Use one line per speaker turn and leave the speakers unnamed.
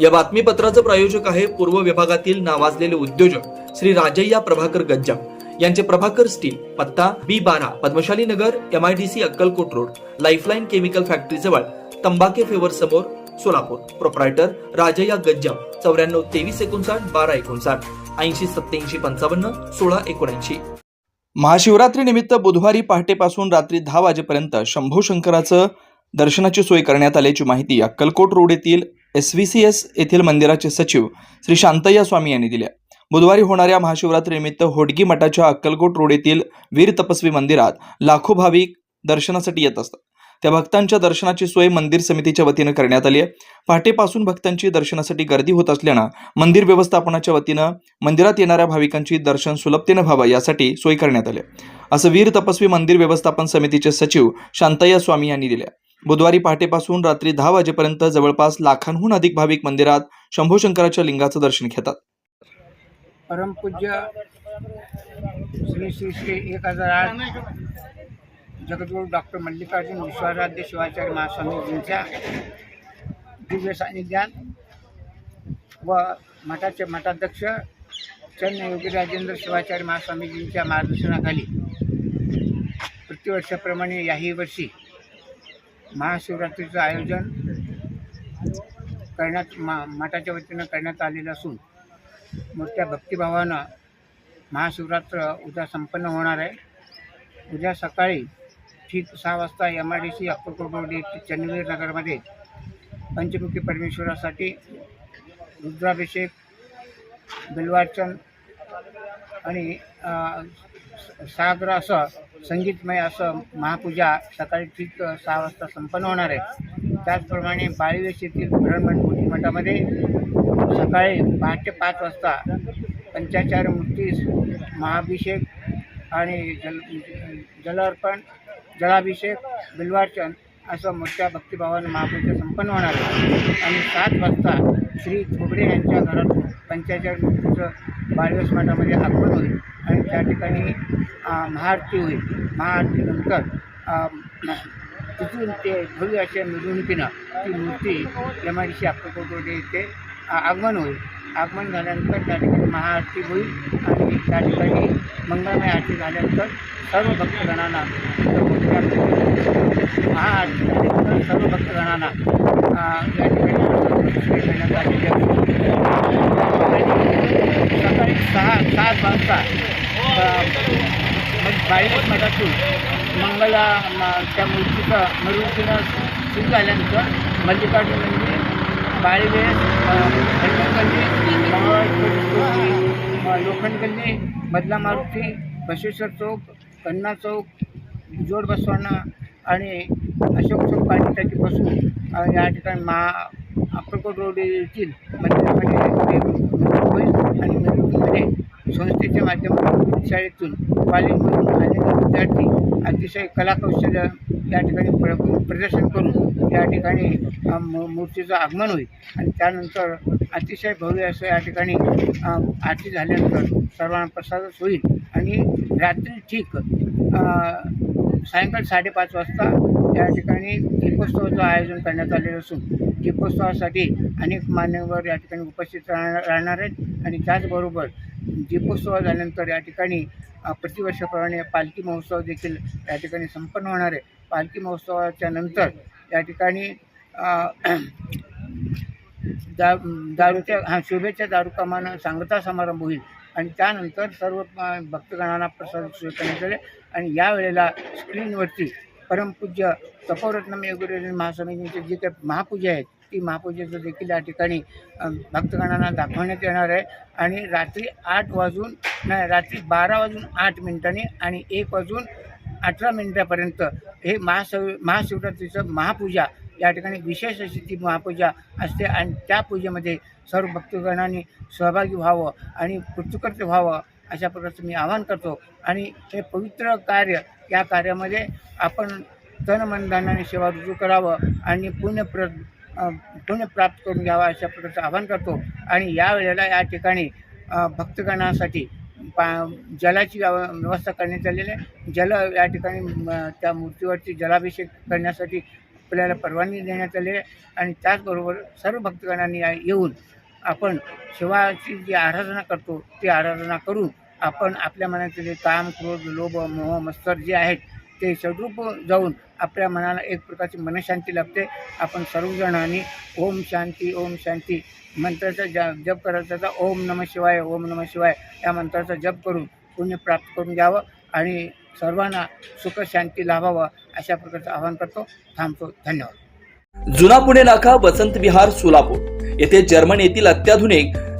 या बातमीपत्राचं प्रायोजक आहे पूर्व विभागातील नावाजलेले उद्योजक श्री राजय्या प्रभाकर गज्जा यांचे प्रभाकर स्टील पत्ता बी बारा Padmashali Nagar M I D C Akkalkot road lifeline chemical factory जवळ तंबाके फेवर समोर सोलापूर. प्रोप्रायटर राजय्या गज्जा चौऱ्याण्णव तेवीस एकोणसाठ बारा एकोणसाठ ऐंशी सत्याऐंशी पंचावन्न सोळा एकोणऐंशी. महाशिवरात्री निमित्त बुधवारी पहाटेपासून रात्री दहा वाजेपर्यंत शंभू शंकराचं दर्शनाची सोय करण्यात आल्याची माहिती अक्कलकोट रोड येथील एस व्ही सी एस येथील मंदिराचे सचिव श्री शांतय्या स्वामी यांनी दिल्या बुधवारी होणाऱ्या महाशिवरात्रीनिमित्त होडगी मठाच्या अक्कलकोट रोड येथील वीर तपस्वी मंदिरात लाखो भाविक दर्शनासाठी येत असतात. त्या भक्तांच्या दर्शनाची सोय मंदिर समितीच्या वतीनं करण्यात आली आहे. पहाटेपासून भक्तांची दर्शनासाठी गर्दी होत असल्यानं मंदिर व्यवस्थापनाच्या वतीनं मंदिरात येणाऱ्या भाविकांची दर्शन सुलभतेनं व्हावं यासाठी सोय करण्यात आली असं वीर तपस्वी मंदिर व्यवस्थापन समितीचे सचिव शांतय्या स्वामी यांनी दिले बुधवारी पहाटेपासून रात्री दहा वाजेपर्यंत जवळपास लाखांहून अधिक भाविक मंदिरात शंभूशंकराच्या लिंगाचं दर्शन घेतात.
परमपूज्य श्री श्री श्री एक हजार आठ जगद्गुरू डॉक्टर मल्लिकार्जुन विश्वाराध्य शिवाचार्य महास्वामीजींच्या दिव्य सान्निध्यात व मठाचे मठाध्यक्ष चन्न योगी राजेंद्र शिवाचार्य महास्वामीजींच्या मार्गदर्शनाखाली प्रतिवर्षाप्रमाणे याही वर्षी महाशिवरात्रीचं आयोजन करण्यात मा मठाच्या वतीनं करण्यात आलेलं असून मोठ्या भक्तिभावानं महाशिवरात्र उद्या संपन्न होणार आहे. उद्या सकाळी ठीक सहा वाजता M I D C Akkalkot road Chandveer नगरमध्ये पंचमुखी परमेश्वरासाठी रुद्राभिषेक बिल्वार्चन आणि साजरं असं संगीतमय असं महापूजा सकाळी ठीक सहा वाजता संपन्न होणार आहे. त्याचप्रमाणे बाळीवेश येथील ब्रह्मण मठामध्ये सकाळी पहाटे पाच वाजता पंचाचार्य मूर्तीस महाभिषेक आणि जल जलार्पण जलाभिषेक बिल्वार्चन असं मोठ्या भक्तिभावानं महापूजा संपन्न होणार आहे. आणि सात वाजता श्री थोबडे यांच्या घरातून पंचेचाळीस मिनिटाचं बाळवीस मठामध्ये आगमन होईल आणि त्या ठिकाणी महाआरती होईल. महाआरतीनंतर तिथून ते भव्य अशा मिरवणुकीनं ती मूर्ती एम आय इथे आगमन होईल. आगमन झाल्यानंतर त्या ठिकाणी महाआरती होईल आणि त्या ठिकाणी मंगळमय आरती झाल्यानंतर सर्व भक्तगणांना महाआरती झाल्यानंतर सर्व भक्तगणांना या ठिकाणी सोय करण्यात आलेली आहे. सकाळी सहा माणसा मग बाळीनाथ मठातून मंगला त्या मूर्तीचं मरुतीनं सुरू झाल्यानंतर मल्लिकार्जुन म्हणजे मंदिर बाळीवेस हनुमानगल्ली मंगळवार लोखंडगल्ली बदला मारुती बसवेश्वर चौक कन्ना चौक जोड बसवाना आणि अशोक चौक पाणी टाकीपासून या ठिकाणी महा अक्कलकोट रोड येथील मंदिरामध्ये आणि मिरवणुकीमध्ये संस्थेच्या माध्यमातून शाळेतून कॉलेजमधून अनेक विद्यार्थी अतिशय कलाकौशल्य या ठिकाणी प्र प्रदर्शन करून या ठिकाणी मूर्तीचं आगमन होईल. आणि त्यानंतर अतिशय भव्य असं या ठिकाणी आरती झाल्यानंतर सर्वांना प्रसादच होईल. आणि रात्री ठीक सायंकाळ सायंकाळी साडेपाच वाजता या ठिकाणी दीपोत्सवाचं आयोजन करण्यात आलेलं असून दीपोत्सवासाठी अनेक मान्यवर या ठिकाणी उपस्थित राहणार राहणार आहेत. आणि त्याचबरोबर दीपोत्सव झाल्यानंतर या ठिकाणी प्रतिवर्षाप्रमाणे पालखी महोत्सव देखील या ठिकाणी संपन्न होणार आहे. पालखी महोत्सवाच्या नंतर या ठिकाणी दा दारूच्या हा शोभेच्या दारूकामानं सांगता समारंभ होईल. आणि त्यानंतर सर्व भक्तगणांना प्रसाद सोय करण्यात आले. आणि यावेळेला स्क्रीनवरती परमपूज्य तपोरत्नम योगेश्वर महास्वामींची जे काही महापूजा आहेत ती महापूजेचं देखील या ठिकाणी भक्तगणांना दाखवण्यात येणार आहे. आणि रात्री आठ वाजून नाही रात्री बारा वाजून आठ मिनिटांनी आणि एक वाजून अठरा मिनिटापर्यंत हे महाशिव महाशिवरात्रीचं महापूजा या ठिकाणी विशेष अशी ती महापूजा असते. आणि त्या पूजेमध्ये सर्व भक्तगणांनी सहभागी व्हावं आणि कृतकृत्य व्हावं अशा प्रकारचं मी आवाहन करतो. आणि हे पवित्र कार्य या कार्यामध्ये आपण तनमनधानाने सेवा रुजू करावं आणि पुण्यप्र पुण्य प्राप्त करून घ्यावा अशा प्रकारचं आवाहन करतो. आणि यावेळेला या ठिकाणी भक्तगणांसाठी भक्तगणासाठी पा जलाची व्यव- व्यवस्था करण्यात आलेली आहे. जल या ठिकाणी त्या मूर्तीवरती जलाभिषेक करण्यासाठी आपल्याला परवानगी देण्यात आली आहे. आणि त्याचबरोबर सर्व भक्तगणांनी या- येऊन आपण शिवाची जी आराधना करतो ती आराधना करून आपण आपल्या मनातील काम क्रोध लोभ मोह मत्सर जे आहेत ते सद्रूप जाऊन आपल्या मनाला एक प्रकारची मनशांती लाभते. आपण सर्वजणांनी ओम शांती ओम शांती. मंत्राचा ज जप करायचा ओम नम शिवाय ओम नम शिवाय. या मंत्राचा जप करून पुण्य प्राप्त करून घ्यावं आणि सर्वांना सुख शांती लाभावं अशा प्रकारचं आवाहन करतो. थांबतो. धन्यवाद.
जुना पुणे नाका वसंत विहार सोलापूर. येथे जर्मन येथील अत्याधुनिक